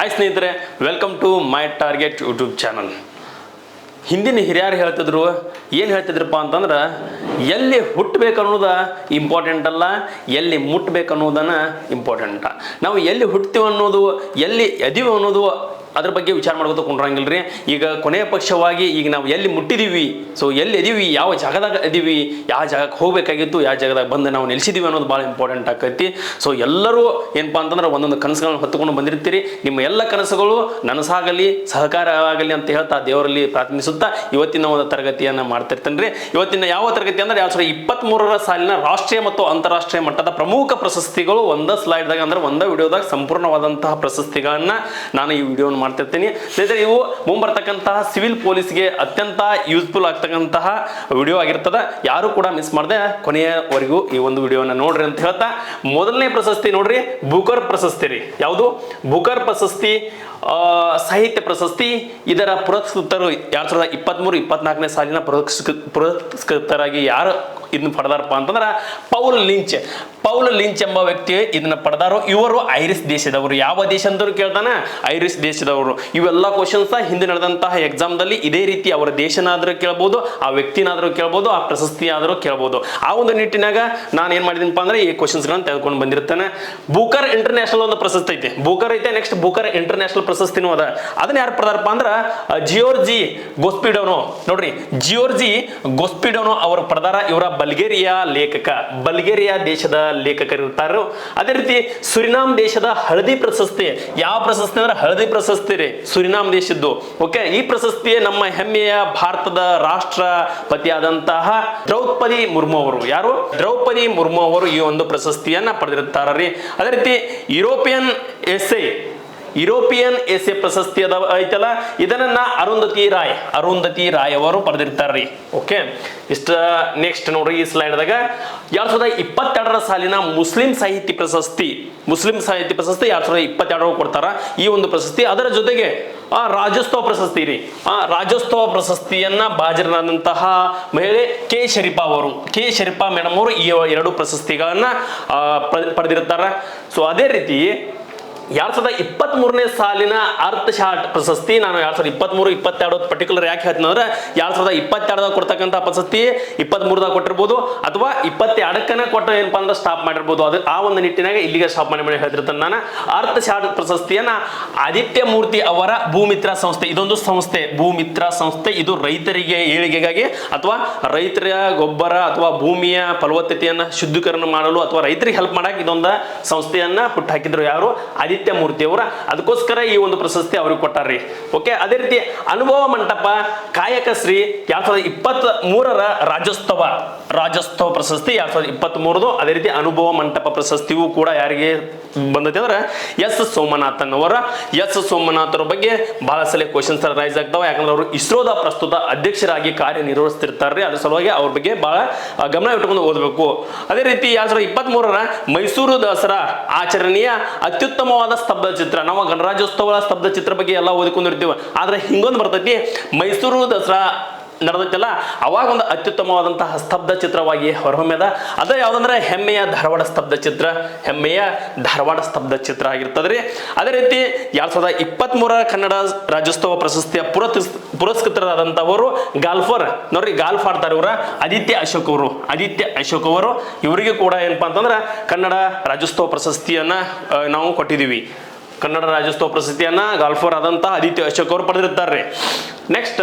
Hi ಸ್ನೇಹಿತರೆ welcome to my target YouTube channel ಹಿಂದಿನ ಹಿರಿಯರು ಹೇಳ್ತಿದ್ರು, ಏನು ಹೇಳ್ತಿದ್ರಪ್ಪ ಅಂತಂದ್ರೆ, ಎಲ್ಲಿ ಹುಟ್ಟಬೇಕು ಅನ್ನೋದು ಇಂಪಾರ್ಟೆಂಟ್ ಅಲ್ಲ, ಎಲ್ಲಿ ಮುಟ್ಬೇಕು ಅನ್ನೋದನ್ನ ಇಂಪಾರ್ಟೆಂಟ ನಾವು ಎಲ್ಲಿ ಹುಟ್ತೀವಿ ಅನ್ನೋದು ಎಲ್ಲಿ ಎದೀವಿ ಅನ್ನೋದು ಅದ್ರ ಬಗ್ಗೆ ವಿಚಾರ ಮಾಡ್ಕೋತ ಕುಂಡ್ರಂಗಿಲ್ಲ ರೀ ಈಗ ಕೊನೆಯ ಪಕ್ಷವಾಗಿ ಈಗ ನಾವು ಎಲ್ಲಿ ಮುಟ್ಟಿದೀವಿ ಸೊ ಎಲ್ಲಿ ಇದೀವಿ, ಯಾವ ಜಾಗದಾಗ ಇದೀವಿ, ಯಾವ ಜಾಗಕ್ಕೆ ಹೋಗ್ಬೇಕಾಗಿತ್ತು, ಯಾವ ಜಾಗದಾಗ ಬಂದು ನಾವು ನೆಲೆಸಿದೀವಿ ಅನ್ನೋದು ಭಾಳ ಇಂಪಾರ್ಟೆಂಟ್ ಆಕೈತಿ. ಸೊ ಎಲ್ಲರೂ ಏನಪ್ಪ ಅಂತಂದ್ರೆ ಒಂದೊಂದು ಕನಸುಗಳನ್ನು ಹೊತ್ತುಕೊಂಡು ಬಂದಿರ್ತೀರಿ. ನಿಮ್ಮ ಎಲ್ಲ ಕನಸುಗಳು ನನಸಾಗಲಿ ಸಹಕಾರ ಆಗಲಿ ಅಂತ ಹೇಳ್ತಾ ದೇವರಲ್ಲಿ ಪ್ರಾರ್ಥಿಸುತ್ತಾ ಇವತ್ತಿನ ಒಂದು ತರಗತಿಯನ್ನು ಮಾಡ್ತಿರ್ತೇನೆ ರೀ ಇವತ್ತಿನ ಯಾವ ತರಗತಿ ಅಂದ್ರೆ ಯಾವ ಸಾವಿರದ ಇಪ್ಪತ್ತ್ಮೂರರ ಸಾಲಿನ ರಾಷ್ಟ್ರೀಯ ಮತ್ತು ಅಂತಾರಾಷ್ಟ್ರೀಯ ಮಟ್ಟದ ಪ್ರಮುಖ ಪ್ರಶಸ್ತಿಗಳು ಒಂದ ಸ್ಲೈಡ್ದಾಗ ಅಂದ್ರೆ ಒಂದ ವಿಡಿಯೋದಾಗ ಸಂಪೂರ್ಣವಾದಂತಹ ಪ್ರಶಸ್ತಿಗಳನ್ನ ನಾನು ಈ ವಿಡಿಯೋನ ಮಾಡ್ತಿರ್ತೀನಿ. ಸ್ನೇಹಿತರೆ, ಇವು ಮುಂಬರ್ತಕ್ಕಂತಹ ಸಿವಿಲ್ ಪೊಲೀಸ್ಗೆ ಅತ್ಯಂತ ಯೂಸ್ಫುಲ್ ಆಗ್ತಕ್ಕಂತಹ ವಿಡಿಯೋ ಆಗಿರ್ತದ. ಯಾರು ಕೂಡ ಮಿಸ್ ಮಾಡದೆ ಕೊನೆಯವರೆಗೂ ಈ ಒಂದು ವಿಡಿಯೋನ ನೋಡ್ರಿ ಅಂತ ಹೇಳ್ತಾ. ಮೊದಲನೇ ಪ್ರಶಸ್ತಿ ನೋಡ್ರಿ, ಬುಕರ್ ಪ್ರಶಸ್ತಿ ರೀ. ಯಾವುದು? ಬುಕರ್ ಪ್ರಶಸ್ತಿ ಸಾಹಿತ್ಯ ಪ್ರಶಸ್ತಿ ಇದರ ಪುರಸ್ಕೃತರು ಎರಡ್ ಸಾವಿರದ ಇಪ್ಪತ್ತ್ಮೂರು ಇಪ್ಪತ್ನಾಲ್ಕನೇ ಸಾಲಿನ ಪುರಸ್ಕೃ, ಪುರಸ್ಕೃತರಾಗಿ ಯಾರು ಇದನ್ನ ಪಡೆದಾರಪ್ಪ ಅಂತಂದ್ರೆ ಪೌಲ್ ಲಿಂಚ್. ಪೌಲ್ ಲಿಂಚ್ ಎಂಬ ವ್ಯಕ್ತಿ ಇದನ್ನ ಪಡೆದಾರು. ಇವರು ಐರಿಸ್ ದೇಶದವರು. ಯಾವ ದೇಶ ಅಂದರು ಕೇಳ್ತಾನೆ? ಐರಿಸ್ ದೇಶದವರು. ಇವೆಲ್ಲ ಕ್ವಶನ್ಸ್ ಹಿಂದೆ ನಡೆದಂತಹ ಎಕ್ಸಾಮ್ದಲ್ಲಿ ಇದೇ ರೀತಿ ಅವರ ದೇಶನಾದರೂ ಕೇಳ್ಬೋದು, ಆ ವ್ಯಕ್ತಿನಾದರೂ ಕೇಳ್ಬೋದು, ಆ ಪ್ರಶಸ್ತಿ ಆದರೂ ಕೇಳ್ಬೋದು. ಆ ಒಂದು ನಿಟ್ಟಿನಾಗ ನಾನು ಏನು ಮಾಡಿದೀನಪ್ಪ ಅಂದ್ರೆ ಈ ಕ್ವಶನ್ಸ್ಗಳನ್ನು ತೆಗೆದುಕೊಂಡು ಬಂದಿರ್ತಾನೆ ಬುಕರ್ ಇಂಟರ್ನ್ಯಾಷನಲ್ ಒಂದು ಪ್ರಶಸ್ತಿ ಐತೆ. ಬುಕರ್ ಐತೆ ನೆಕ್ಸ್ಟ್ ಬುಕರ್ ಇಂಟರ್ನ್ಯಾಷನಲ್ ಪ್ರಶಸ್ತಿನೂ ಅದ. ಅದನ್ನ ಯಾರು ಪಡೆದಾರಪ್ಪ ಅಂದ್ರೆ ಜಿಯೋರ್ಜಿ ಗೋಸ್ಪಿಡೋನೋ, ನೋಡ್ರಿ, ಜಿಯೋರ್ಜಿ ಗೋಸ್ಪಿಡೋನೋ ಅವರು ಪಡೆದಾರ ಇವರ ಬಲ್ಗೇರಿಯಾ ಲೇಖಕ. ಬಲ್ಗೇರಿಯಾ ದೇಶದ ಲೇಖಕರಿರ್ತಾರೋ ಅದೇ ರೀತಿ ಸುರಿನಾಮ್ ದೇಶದ ಹಳದಿ ಪ್ರಶಸ್ತಿ. ಯಾವ ಪ್ರಶಸ್ತಿ ಅಂದ್ರೆ ಹಳದಿ ಪ್ರಶಸ್ತಿ ರೀ, ಸುರಿನಾಮ್ ದೇಶದ್ದು. ಓಕೆ, ಈ ಪ್ರಶಸ್ತಿ ನಮ್ಮ ಹೆಮ್ಮೆಯ ಭಾರತದ ರಾಷ್ಟ್ರಪತಿಯಾದಂತಹ ದ್ರೌಪದಿ ಮುರ್ಮು ಅವರು. ಯಾರು? ದ್ರೌಪದಿ ಮುರ್ಮು ಅವರು ಈ ಒಂದು ಪ್ರಶಸ್ತಿಯನ್ನ ಪಡೆದಿರ್ತಾರ ರೀ. ಅದೇ ರೀತಿ ಯುರೋಪಿಯನ್ ಎಸ್ಎ ಯುರೋಪಿಯನ್ ಎಸೆ ಪ್ರಶಸ್ತಿ ಅದ ಐತಲ್ಲ? ಇದನ್ನ ಅರುಂಧತಿ ರಾಯ್ ಅರುಂಧತಿ ರಾಯ್ ಅವರು ಪಡೆದಿರ್ತಾರ್ರಿ ಓಕೆ ಇಷ್ಟ ನೆಕ್ಸ್ಟ್ ನೋಡ್ರಿ ಈ ಸ್ಲೈಡ್ದಾಗ ಎರಡ್ ಸಾವಿರದ ಇಪ್ಪತ್ತೆರಡರ ಸಾಲಿನ ಮುಸ್ಲಿಂ ಸಾಹಿತ್ಯ ಪ್ರಶಸ್ತಿ, ಮುಸ್ಲಿಂ ಸಾಹಿತ್ಯ ಪ್ರಶಸ್ತಿ ಎರಡ್ ಸಾವಿರದ ಇಪ್ಪತ್ತೆರಡರ ಕೊಡ್ತಾರ. ಈ ಒಂದು ಪ್ರಶಸ್ತಿ, ಅದರ ಜೊತೆಗೆ, ಆ ರಾಜ್ಯೋತ್ಸವ ಪ್ರಶಸ್ತಿ ರೀ. ಆ ರಾಜ್ಯೋತ್ಸವ ಪ್ರಶಸ್ತಿಯನ್ನ ಬಾಜರನಾದಂತಹ ಮಹಿಳೆ ಕೆ ಶರೀಫಾ ಅವರು, ಕೆ ಶರೀಫಾ ಮೇಡಮ್ ಅವರು ಈ ಎರಡು ಪ್ರಶಸ್ತಿಗಳನ್ನ ಪಡೆದಿರ್ತಾರ. ಸೊ ಅದೇ ರೀತಿ ಎರಡ್ ಸಾವಿರದ ಇಪ್ಪತ್ತ್ ಮೂರನೇ ಸಾಲಿನ ಅರ್ಥಶಾಟ್ ಪ್ರಶಸ್ತಿ, ನಾನು ಎರಡ್ ಸಾವಿರದ ಇಪ್ಪತ್ತ್ ಮೂರು ಇಪ್ಪತ್ತೆರಡು ಪರ್ಟಿಕ್ಯುಲರ್ ಯಾಕೆ ಹೇಳ್ತೀನಿ ಅಂದ್ರೆ ಎರಡ್ ಸಾವಿರದ ಇಪ್ಪತ್ತೆರಡದಾಗ ಕೊಡ್ತಕ್ಕಂಥ ಪ್ರಶಸ್ತಿ ಇಪ್ಪತ್ತ್ ಮೂರದಾಗ ಕೊಟ್ಟಿರ್ಬೋದು, ಅಥವಾ ಇಪ್ಪತ್ತೆರಡಕ್ಕನ ಕೊಟ್ಟ ಏನಪ್ಪ ಅಂದ್ರೆ ಸ್ಟಾಪ್ ಮಾಡಿರ್ಬೋದು. ಅದು ಆ ಒಂದು ನಿಟ್ಟಿನಾಗ ಇಲ್ಲಿಗೆ ಸ್ಟಾಪ್ ಮಾಡಿ ಮಾಡಿ ಹೇಳ್ತಿರ್ತಾನೆ ನಾನು. ಅರ್ಥಶಾಟ್ ಪ್ರಶಸ್ತಿಯನ್ನ ಆದಿತ್ಯ ಮೂರ್ತಿ ಅವರ ಭೂಮಿತ್ರ ಸಂಸ್ಥೆ, ಇದೊಂದು ಸಂಸ್ಥೆ, ಭೂಮಿತ್ರ ಸಂಸ್ಥೆ. ಇದು ರೈತರಿಗೆ ಏಳಿಗೆಗಾಗಿ ಅಥವಾ ರೈತರ ಗೊಬ್ಬರ ಅಥವಾ ಭೂಮಿಯ ಫಲವತ್ತತೆಯನ್ನು ಶುದ್ಧೀಕರಣ ಮಾಡಲು ಅಥವಾ ರೈತರಿಗೆ ಹೆಲ್ಪ್ ಮಾಡಕ್ಕೆ ಇದೊಂದು ಸಂಸ್ಥೆಯನ್ನ ಹುಟ್ಟಾಕಿದ್ರು ಯಾರು? ಆದಿತ್ಯ ಮೂರ್ತಿ ಅವರ. ಅದಕ್ಕೋಸ್ಕರ ಈ ಒಂದು ಪ್ರಶಸ್ತಿ ಅವ್ರಿಗೆ ಕೊಟ್ಟಾರ್ರಿ. ಓಕೆ ಅದೇ ರೀತಿ ಅನುಭವ ಮಂಟಪ, ಕಾಯಕ ಶ್ರೀ ಎರಡ್ ಸಾವಿರದ ಇಪ್ಪತ್ತ್ ಮೂರರ ರಾಜ್ಯೋತ್ಸವ. ರಾಜ್ಯೋತ್ಸವ ಪ್ರಶಸ್ತಿ ಎರಡ್ ಸಾವಿರದ ಇಪ್ಪತ್ತ್ ಮೂರದು ಅದೇ ರೀತಿ ಅನುಭವ ಮಂಟಪ ಪ್ರಶಸ್ತಿಯೂ ಕೂಡ ಯಾರಿಗೆ ಬಂದೈತೆ ಅಂದ್ರೆ ಎಸ್ ಸೋಮನಾಥನ್ ಅವರ. ಎಸ್ ಸೋಮನಾಥರ ಬಗ್ಗೆ ಬಹಳ ಸಲ ಕ್ವಶನ್ಸ್ ರೈಸ್ ಆಗ್ತಾವ. ಯಾಕಂದ್ರೆ ಅವರು ಇಸ್ರೋದ ಪ್ರಸ್ತುತ ಅಧ್ಯಕ್ಷರಾಗಿ ಕಾರ್ಯನಿರ್ವಹಿಸ್ತಿರ್ತಾರ್ರಿ. ಅದ್ರ ಸಲುವಾಗಿ ಅವ್ರ ಬಗ್ಗೆ ಬಹಳ ಗಮನ ಇಟ್ಟುಕೊಂಡು ಓದಬೇಕು. ಅದೇ ರೀತಿ ಎರಡ್ ಸಾವಿರದ ಇಪ್ಪತ್ತ್ ಮೈಸೂರು ದಸರಾ ಆಚರಣೆಯ ಅತ್ಯುತ್ತಮವಾದ ಸ್ತಬ್ಧ ಚಿತ್ರ. ನಾವು ಗಣರಾಜ್ಯೋತ್ಸವ ಸ್ತಬ್ಧ ಚಿತ್ರ ಬಗ್ಗೆ ಎಲ್ಲ ಓದಿಕೊಂಡಿರ್ತೀವಿ. ಆದ್ರೆ ಹಿಂಗೊಂದು ಬರ್ತೈತಿ ಮೈಸೂರು ದಸರಾ. ನಡೆದೈತಲ್ಲ ಅವಾಗ ಒಂದು ಅತ್ಯುತ್ತಮವಾದಂತಹ ಸ್ತಬ್ಧ ಚಿತ್ರವಾಗಿ ಹೊರಹೊಮ್ಮೆದ. ಅದ ಯಾವುದಂದ್ರೆ ಹೆಮ್ಮೆಯ ಧಾರವಾಡ ಸ್ತಬ್ಧ ಚಿತ್ರ. ಹೆಮ್ಮೆಯ ಧಾರವಾಡ ಸ್ತಬ್ಧ ಚಿತ್ರ ಆಗಿರ್ತದ್ರಿ ಅದೇ ರೀತಿ ಎರಡ್ ಸಾವಿರದ ಇಪ್ಪತ್ತ್ ಮೂರರ ಕನ್ನಡ ರಾಜ್ಯೋತ್ಸವ ಪ್ರಶಸ್ತಿಯ ಪುರಸ್ ಪುರಸ್ಕೃತರಾದಂಥವರು ಗಾಲ್ಫರ್. ನೋಡ್ರಿ, ಗಾಲ್ಫ್ ಆಡ್ತಾರೆ ಇವರ. ಆದಿತ್ಯ ಅಶೋಕ್ ಅವರು. ಆದಿತ್ಯ ಅಶೋಕ್ ಅವರು. ಇವರಿಗೆ ಕೂಡ ಏನಪ್ಪಾ ಅಂತಂದ್ರೆ ಕನ್ನಡ ರಾಜ್ಯೋತ್ಸವ ಪ್ರಶಸ್ತಿಯನ್ನ ನಾವು ಕೊಟ್ಟಿದ್ದೀವಿ. ಕನ್ನಡ ರಾಜ್ಯೋತ್ಸವ ಪ್ರಶಸ್ತಿಯನ್ನ ಗಾಲ್ಫರ್ ಆದಂತಹ ಆದಿತ್ಯ ಅಶೋಕ್ ಅವರು ಪಡೆದಿರ್ತಾರೆ. ನೆಕ್ಸ್ಟ್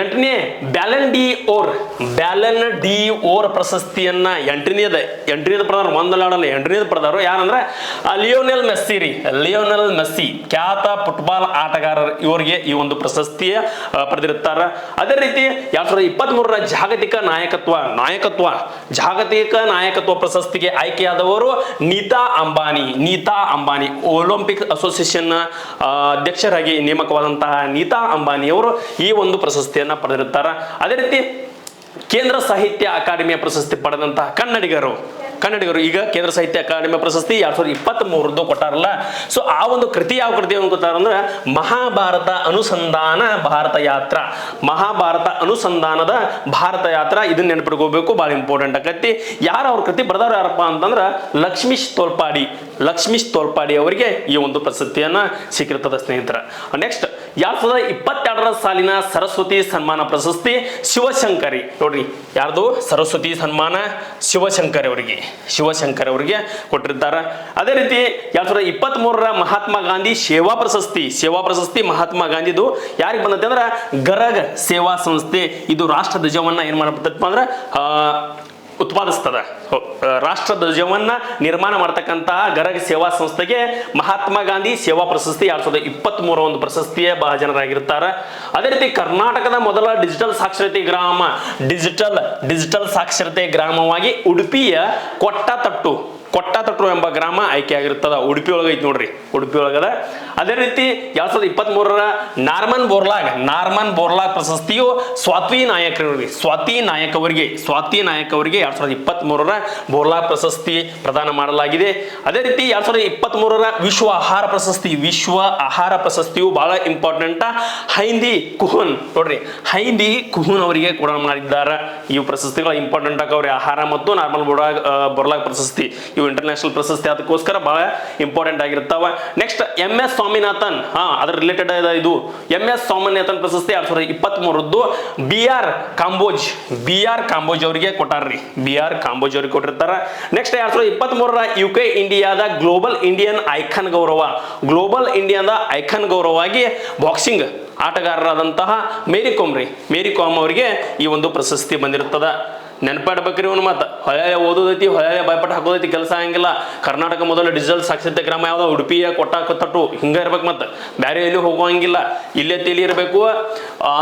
ಎಂಟನೇ Ballon D or. Ballon D or ಪ್ರಶಸ್ತಿಯನ್ನ ಎಂಟನೇದ ಎಂಟನೇದ ಪಡೆದಾರ ಒಂದಲ್ಲ ಎಂಟನೇದ ಪ್ರದಾರ ಯಾರಂದ್ರೆ ಲಿಯೋನೆಲ್ ಮೆಸ್ಸಿ ರೀ. ಲಿಯೋನೆಲ್ ಮೆಸ್ಸಿ, ಖ್ಯಾತ ಫುಟ್ಬಾಲ್ ಆಟಗಾರರು ಇವರಿಗೆ ಈ ಒಂದು ಪ್ರಶಸ್ತಿಯ ಪಡೆದಿರುತ್ತಾರೆ. ಅದೇ ರೀತಿ ಎರಡ್ ಸಾವಿರದ ಇಪ್ಪತ್ತ್ ಮೂರರ ಜಾಗತಿಕ ನಾಯಕತ್ವ ನಾಯಕತ್ವ, ಜಾಗತಿಕ ನಾಯಕತ್ವ ಪ್ರಶಸ್ತಿಗೆ ಆಯ್ಕೆಯಾದವರು ನೀತಾ ಅಂಬಾನಿ ನೀತಾ ಅಂಬಾನಿ, ಒಲಿಂಪಿಕ್ ಅಸೋಸಿಯೇಷನ್ ಅಧ್ಯಕ್ಷರಾಗಿ ನೇಮಕವಾದಂತಹ ನೀತಾ ಅಂಬಾನಿಯವರು ಈ ಒಂದು ಪ್ರಶಸ್ತಿಯನ್ನ ಪಡೆದಿರ್ತಾರೆ ಅದೇ ರೀತಿ ಕೇಂದ್ರ ಸಾಹಿತ್ಯ ಅಕಾಡೆಮಿಯ ಪ್ರಶಸ್ತಿ ಪಡೆದಂತಹ ಕನ್ನಡಿಗರು ಕನ್ನಡಿಗರು ಈಗ ಕೇಂದ್ರ ಸಾಹಿತ್ಯ ಅಕಾಡೆಮಿ ಪ್ರಶಸ್ತಿ ಎರಡ್ ಸಾವಿರದ ಇಪ್ಪತ್ತ್ ಮೂರದ್ದು ಕೊಟ್ಟಾರಲ್ಲ. ಸೊ ಆ ಒಂದು ಕೃತಿ ಯಾವ ಕೃತಿ ಅಂದ್ರೆ ಮಹಾಭಾರತ ಅನುಸಂಧಾನ ಭಾರತ ಯಾತ್ರ. ಮಹಾಭಾರತ ಅನುಸಂಧಾನದ ಭಾರತ ಯಾತ್ರ, ಇದನ್ನ ನೆನಪಿಟ್ಕೋಬೇಕು ಬಹಳ ಇಂಪಾರ್ಟೆಂಟ್ ಆಕತಿ. ಯಾರು ಅವ್ರ ಕೃತಿ ಬರೆದವ್ರು ಯಾರಪ್ಪ ಅಂತಂದ್ರ ಲಕ್ಷ್ಮೀಶ್ ತೋಲ್ಪಾಡಿ ಲಕ್ಷ್ಮೀಶ್ ತೋಲ್ಪಾಡಿ ಅವರಿಗೆ ಈ ಒಂದು ಪ್ರಶಸ್ತಿಯನ್ನ ಸಿಕ್ಕಿರ್ತದ ಸ್ನೇಹಿತರ. ನೆಕ್ಸ್ಟ್ ಎರಡ್ ಸಾವಿರದ ಇಪ್ಪತ್ತೆರಡರ ಸಾಲಿನ ಸರಸ್ವತಿ ಸನ್ಮಾನ ಪ್ರಶಸ್ತಿ ಶಿವಶಂಕರಿ. ನೋಡ್ರಿ, ಯಾರ್ದು? ಸರಸ್ವತಿ ಸನ್ಮಾನ ಶಿವಶಂಕರಿ ಅವರಿಗೆ. ಶಿವಶಂಕರ್ ಅವರಿಗೆ ಕೊಟ್ಟಿರ್ತಾರೆ. ಅದೇ ರೀತಿ ಎರಡ್ ಸಾವಿರದ ಇಪ್ಪತ್ತ್ ಮೂರರ ಮಹಾತ್ಮ ಗಾಂಧಿ ಸೇವಾ ಪ್ರಶಸ್ತಿ ಸೇವಾ ಪ್ರಶಸ್ತಿ ಮಹಾತ್ಮ ಗಾಂಧಿದು ಯಾರಿಗೆ ಬಂದೈತೆ ಅಂದ್ರೆ ಗರಗ ಸೇವಾ ಸಂಸ್ಥೆ. ಇದು ರಾಷ್ಟ್ರ ಧ್ವಜವನ್ನ ಏನ್ ಅಂದ್ರೆ ಆ, ಉತ್ಪಾದಿಸ್ತದ. ರಾಷ್ಟ್ರ ಧ್ವಜವನ್ನು ನಿರ್ಮಾಣ ಮಾಡ್ತಕ್ಕಂತಹ ಗರಗ ಸೇವಾ ಸಂಸ್ಥೆಗೆ ಮಹಾತ್ಮ ಗಾಂಧಿ ಸೇವಾ ಪ್ರಶಸ್ತಿ ಎರಡ್ ಸಾವಿರದ ಇಪ್ಪತ್ತ್ ಮೂರ ಒಂದು ಪ್ರಶಸ್ತಿಯ ಜನರಾಗಿರ್ತಾರೆ. ಅದೇ ರೀತಿ ಕರ್ನಾಟಕದ ಮೊದಲ ಡಿಜಿಟಲ್ ಸಾಕ್ಷರತೆ ಗ್ರಾಮ, ಡಿಜಿಟಲ್ ಡಿಜಿಟಲ್ ಸಾಕ್ಷರತೆ ಗ್ರಾಮವಾಗಿ ಉಡುಪಿಯ ಕೊಟ್ಟತಟ್ಟು ಕೊಟ್ಟತಟ್ಟು ಎಂಬ ಗ್ರಾಮ ಆಯ್ಕೆಯಾಗಿರ್ತದ ಉಡುಪಿ ಒಳಗೆ ಐತಿ ನೋಡ್ರಿ. ಉಡುಪಿ ಒಳಗದ. ಅದೇ ರೀತಿ ಎರಡ್ ಸಾವಿರದ ಇಪ್ಪತ್ತ್ ಮೂರರ ನಾರ್ಮನ್ ಬೋರ್ಲಾಗ್ ನಾರ್ಮನ್ ಬೋರ್ಲಾಗ್ ಪ್ರಶಸ್ತಿಯು ಸ್ವಾತಿ ನಾಯಕ್ ಸ್ವಾತಿ ನಾಯಕ್ ಅವರಿಗೆ ಸ್ವಾತಿ ನಾಯಕ್ ಅವರಿಗೆ ಎರಡ್ ಸಾವಿರದ ಇಪ್ಪತ್ತ್ ಮೂರರ ಬೋರ್ಲಾಗ್ ಪ್ರಶಸ್ತಿ ಪ್ರದಾನ ಮಾಡಲಾಗಿದೆ. ಅದೇ ರೀತಿ ಎರಡ್ ಸಾವಿರದ ಇಪ್ಪತ್ತ್ ಮೂರರ ವಿಶ್ವ ಆಹಾರ ಪ್ರಶಸ್ತಿ, ವಿಶ್ವ ಆಹಾರ ಪ್ರಶಸ್ತಿಯು ಬಹಳ ಇಂಪಾರ್ಟೆಂಟ್ ಹೈಂದಿ ಕುಹುನ್ ನೋಡ್ರಿ. ಹೈಂದಿ ಕುಹುನ್ ಅವರಿಗೆ ಕೂಡ ಮಾಡಿದ್ದಾರೆ. ಈ ಪ್ರಶಸ್ತಿಗಳು ಇಂಪಾರ್ಟೆಂಟ್ ಆಗವ್ರಿ. ಆಹಾರ ಮತ್ತು ನಾರ್ಮಲ್ ಬೋರ್ಲಾಗ್ ಬೋರ್ಲಾಗ್ ಪ್ರಶಸ್ತಿ. ಇವು ಇಂಟರ್ನ್ಯಾಷನಲ್ ಪ್ರಶಸ್ತಿ ಅದಕ್ಕೋಸ್ಕರ ಬಹಳ ಇಂಪಾರ್ಟೆಂಟ್ ಆಗಿರ್ತಾವ. Next M S Swaminathan. ಹಾ, ಅದ್ರ ರಿಲೇಟೆಡ್ ಇದು ಎಂ ಎಸ್ ಸ್ವಾಮಿನಾಥನ್ ಪ್ರಶಸ್ತಿ ಎರಡ್ ಸಾವಿರದ ಇಪ್ಪತ್ತ್ ಮೂರದ್ದು B R Kamboj. B R Kamboj ಅವರಿಗೆ ಕೊಟ್ಟಾರ್ರಿ. ಬಿ ಆರ್ ಕಾಂಬೋಜ್ ಅವ್ರಿಗೆ ಕೊಟ್ಟಿರ್ತಾರ. ನೆಕ್ಸ್ಟ್ ಎರಡ್ ಸಾವಿರದ ಇಪ್ಪತ್ತ್ ಮೂರರ ಯು ಕೆ ಇಂಡಿಯಾದ ಗ್ಲೋಬಲ್ ಇಂಡಿಯನ್ ಐಕನ್ ಗೌರವ. ಗ್ಲೋಬಲ್ ಇಂಡಿಯಾದ ಐಕನ್ ಗೌರವವಾಗಿ ಬಾಕ್ಸಿಂಗ್ ಆಟಗಾರರಾದಂತಹ ಮೇರಿ ಕೋಮ್ರಿ ಮೇರಿ ಕೋಮ್ ಅವರಿಗೆ ಈ ಒಂದು ಪ್ರಶಸ್ತಿ ಬಂದಿರ್ತದ. ನೆನಪಾಡ್ಬೇಕ್ರಿ ಇವನು ಮತ್ತೆ. ಹೊಳೆ ಓದೋದೈತಿ ಹೊಳೆ ಭಯಪಟ್ಟು ಹಾಕೋದೈತಿ, ಕೆಲಸ ಆಗಂಗಿಲ್ಲ. ಕರ್ನಾಟಕ ಮೊದಲು ಡಿಜಿಟಲ್ ಸಾಕ್ಷರತೆ ಗ್ರಾಮ ಯಾವ್ದು, ಉಡುಪಿಯ ಕೊಟ್ಟ ಕೊತ್ತಟ್ಟು ಹಿಂಗ ಇರ್ಬೇಕು ಮತ್ತೆ. ಬೇರೆ ಎಲ್ಲಿ ಹೋಗುವಂಗಿಲ್ಲ ಇಲ್ಲೇ ತಿಳಿ ಇರಬೇಕು.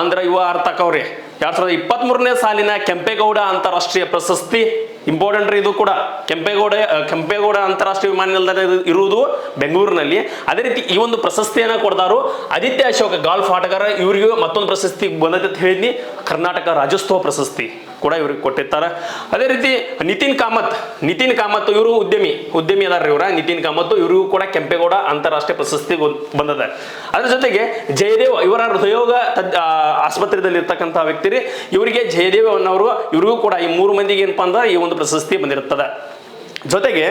ಅಂದ್ರೆ ಇವ ಅರ್ಥ ಅಕ್ಕವ್ರಿ ಎರಡ್ ಸಾವಿರದ ಇಪ್ಪತ್ತ್ ಸಾಲಿನ ಕೆಂಪೇಗೌಡ ಅಂತಾರಾಷ್ಟ್ರೀಯ ಪ್ರಶಸ್ತಿ ಇಂಪಾರ್ಟೆಂಟ್ ರೀ ಇದು ಕೂಡ. ಕೆಂಪೇಗೌಡ ಕೆಂಪೇಗೌಡ ಅಂತಾರಾಷ್ಟ್ರೀಯ ವಿಮಾನ ನಿಲ್ದಾಣ ಇರುವುದು ಬೆಂಗಳೂರಿನಲ್ಲಿ. ಅದೇ ರೀತಿ ಈ ಒಂದು ಪ್ರಶಸ್ತಿಯನ್ನ ಕೊಡ್ತಾರು ಆದಿತ್ಯ ಅಶೋಕ ಗಾಲ್ಫ್ ಆಟಗಾರ. ಇವರಿಗೂ ಮತ್ತೊಂದು ಪ್ರಶಸ್ತಿ ಬಂದೈತೆ ಅಂತ ಹೇಳಿದ್ನಿ. ಕರ್ನಾಟಕ ರಾಜ್ಯೋತ್ಸವ ಪ್ರಶಸ್ತಿ ಕೂಡ ಇವ್ರಿಗೆ ಕೊಟ್ಟಿರ್ತಾರೆ. ಅದೇ ರೀತಿ ನಿತಿನ್ ಕಾಮತ್ ನಿತಿನ್ ಕಾಮತ್ ಇವರು ಉದ್ಯಮಿ ಉದ್ಯಮಿ ಅದಾರ ಇವರ. ನಿತಿನ್ ಕಾಮತ್ ಇವರಿಗೂ ಕೂಡ ಕೆಂಪೇಗೌಡ ಅಂತಾರಾಷ್ಟ್ರೀಯ ಪ್ರಶಸ್ತಿ ಬಂದದ. ಅದ್ರ ಜೊತೆಗೆ ಜಯದೇವ್, ಇವರ ಹೃದಯೋಗ ಆಸ್ಪತ್ರೆಯಲ್ಲಿ ಇರ್ತಕ್ಕಂತಹ ವ್ಯಕ್ತಿ ರೀ. ಇವರಿಗೆ ಜಯದೇವ್ ಅನ್ನೋರು, ಇವ್ರಿಗೂ ಕೂಡ ಈ ಮೂರು ಮಂದಿಗೆ ಏನಪ್ಪಾ ಅಂದ್ರೆ ಈ ಒಂದು ಪ್ರಶಸ್ತಿ ಬಂದಿರುತ್ತದೆ. ಜೊತೆಗೆ